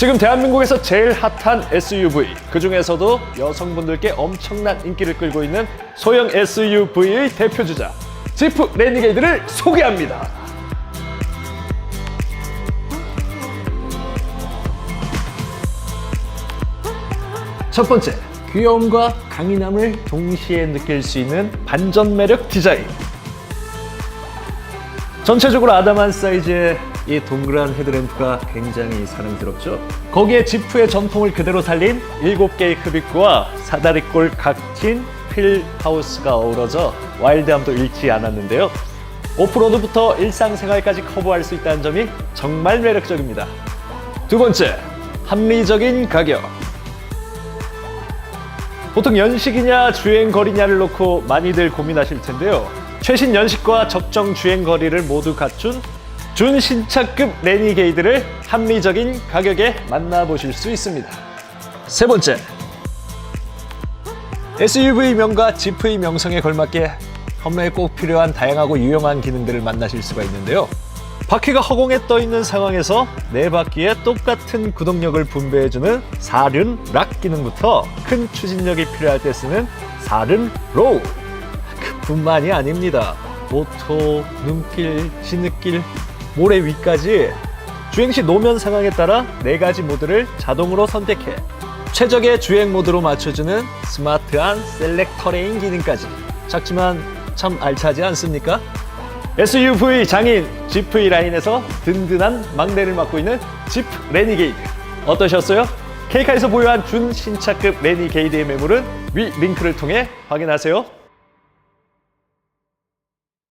지금 대한민국에서 제일 핫한 SUV 그 중에서도 여성분들께 엄청난 인기를 끌고 있는 소형 SUV의 대표 주자 지프 레니게이드를 소개합니다. 첫 번째, 귀여움과 강인함을 동시에 느낄 수 있는 반전 매력 디자인. 전체적으로 아담한 사이즈의 이 동그란 헤드램프가 굉장히 사랑스럽죠. 거기에 지프의 전통을 그대로 살린 7개의 흡입구와 사다리꼴 각진 필 하우스가 어우러져 와일드함도 잃지 않았는데요. 오프로드부터 일상생활까지 커버할 수 있다는 점이 정말 매력적입니다. 두 번째, 합리적인 가격. 보통 연식이냐 주행 거리냐를 놓고 많이들 고민하실 텐데요. 최신 연식과 적정 주행 거리를 모두 갖춘 준신차급 레니게이드를 합리적인 가격에 만나보실 수 있습니다. 세 번째, SUV 명과 지프의 명성에 걸맞게 험로에 꼭 필요한 다양하고 유용한 기능들을 만나실 수가 있는데요. 바퀴가 허공에 떠 있는 상황에서 네 바퀴에 똑같은 구동력을 분배해주는 사륜 락 기능부터 큰 추진력이 필요할 때 쓰는 사륜 로우 그뿐만이 아닙니다. 오토, 눈길, 진흙길, 모래 위까지 주행 시 노면 상황에 따라 네 가지 모드를 자동으로 선택해 최적의 주행 모드로 맞춰주는 스마트한 셀렉터 레인 기능까지 작지만 참 알차지 않습니까? SUV 장인 지프이 라인에서 든든한 막내를 맡고 있는 지프 레니게이드 어떠셨어요? 케이카에서 보유한 준신차급 레니게이드의 매물은 위 링크를 통해 확인하세요.